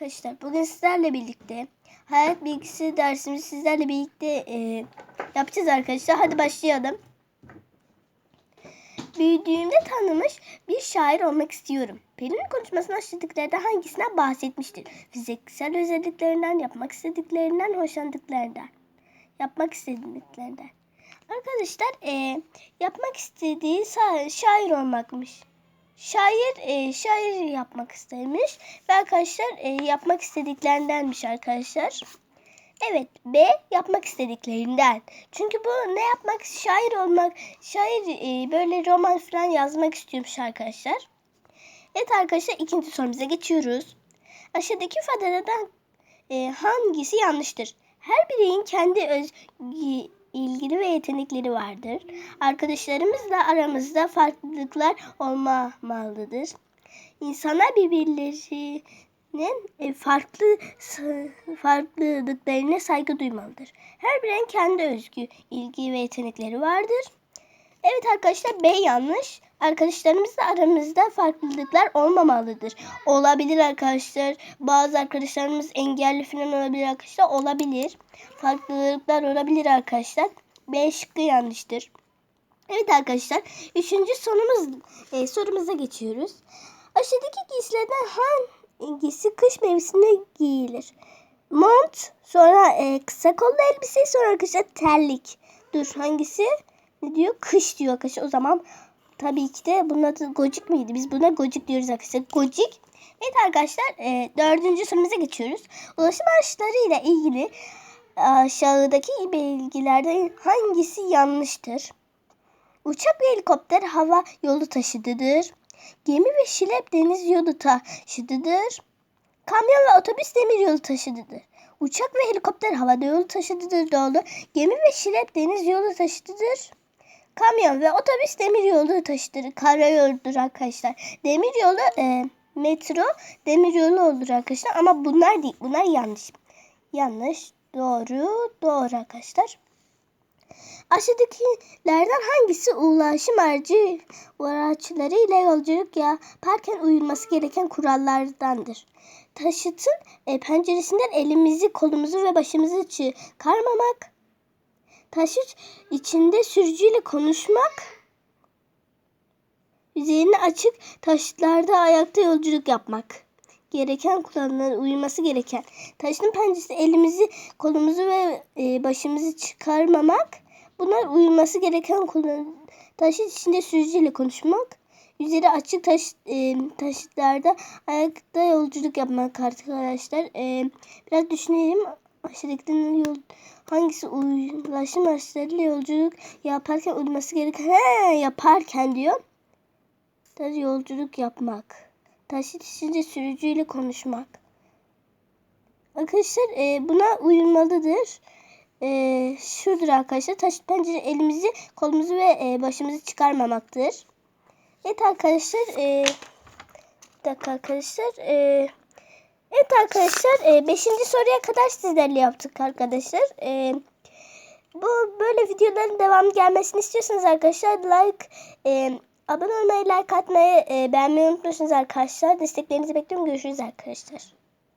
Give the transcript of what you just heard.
Arkadaşlar bugün sizlerle birlikte hayat bilgisi dersimizi sizlerle birlikte e, yapacağız arkadaşlar. Hadi başlayalım. Büyüdüğümde tanımış bir şair olmak istiyorum. Pelin'in konuşmasını başladıklarında hangisinden bahsetmiştir? Fiziksel özelliklerinden, yapmak istediklerinden, hoşlandıklarından. Yapmak istediklerinden. Arkadaşlar e, yapmak istediği şair olmakmış. Şair e, şair yapmak istemiş ve arkadaşlar e, yapmak istediklerindenmiş arkadaşlar. Evet B yapmak istediklerinden. Çünkü bu ne yapmak şair olmak şair e, böyle roman falan yazmak istiyormuş arkadaşlar. Evet arkadaşlar ikinci sorumuza geçiyoruz. Aşağıdaki ifadelerden e, hangisi yanlıştır? Her bireyin kendi öz ilgili ve yetenekleri vardır. Arkadaşlarımızla aramızda farklılıklar olmamalıdır. İnsanlar birbirlerinin e, farklı farklılıklarına saygı duymalıdır. Her bireyin kendi özgü ilgi ve yetenekleri vardır. Evet arkadaşlar B yanlış. Arkadaşlarımızla aramızda farklılıklar olmamalıdır. Olabilir arkadaşlar. Bazı arkadaşlarımız engelli falan olabilir arkadaşlar. Olabilir. Farklılıklar olabilir arkadaşlar. B şıkkı yanlıştır. Evet arkadaşlar. Üçüncü sorumuz, e, sorumuza geçiyoruz. Aşağıdaki giysilerden hangisi kış mevsiminde giyilir? Mont, sonra e, kısa kollu elbise, sonra arkadaşlar terlik. Dur hangisi? Ne diyor? Kış diyor arkadaşlar. O zaman tabii ki de bunun adı gocik miydi? Biz buna gocik diyoruz arkadaşlar. Gocik. Evet arkadaşlar e, dördüncü sorumuza geçiyoruz. Ulaşım araçlarıyla ilgili aşağıdaki bilgilerden hangisi yanlıştır? Uçak ve helikopter hava yolu taşıdıdır. Gemi ve şilep deniz yolu taşıdıdır. Kamyon ve otobüs demir yolu taşıdıdır. Uçak ve helikopter havada yolu taşıdıdır doğru. Gemi ve şilep deniz yolu taşıdıdır. Kamyon ve otobüs demir yolu taşıdır. Karayoludur arkadaşlar. Demir yolu e, metro demir yolu olur arkadaşlar. Ama bunlar değil. Bunlar yanlış. Yanlış. Doğru. Doğru arkadaşlar. Aşağıdakilerden hangisi ulaşım aracı araçları ile yolculuk yaparken uyulması gereken kurallardandır? Taşıtın e, penceresinden elimizi, kolumuzu ve başımızı çıkarmamak. Taşıt içinde sürücüyle konuşmak. Üzerine açık taşıtlarda ayakta yolculuk yapmak. Gereken kurallara uyulması gereken. Taşıtın penceresi elimizi, kolumuzu ve e, başımızı çıkarmamak. Bunlar uyulması gereken kullan taşıt içinde sürücüyle konuşmak, üzeri açık taş, e, taşıtlarda ayakta yolculuk yapmak arkadaşlar. E, biraz düşünelim. Aşağıdakilerin yol hangisi ulaşım araçlarıyla yolculuk yaparken uyulması gereken he, yaparken diyor. Tabii yolculuk yapmak. Taşıt içinde sürücüyle konuşmak. Arkadaşlar e, buna uyulmalıdır e, şudur arkadaşlar. Taşıt pencere elimizi, kolumuzu ve e, başımızı çıkarmamaktır. Evet arkadaşlar. E, bir dakika arkadaşlar. E, evet arkadaşlar. E, beşinci soruya kadar sizlerle yaptık arkadaşlar. E, bu böyle videoların devamı gelmesini istiyorsanız arkadaşlar like e, abone olmayı, like atmayı, e, beğenmeyi unutmuyorsunuz arkadaşlar. Desteklerinizi bekliyorum. Görüşürüz arkadaşlar.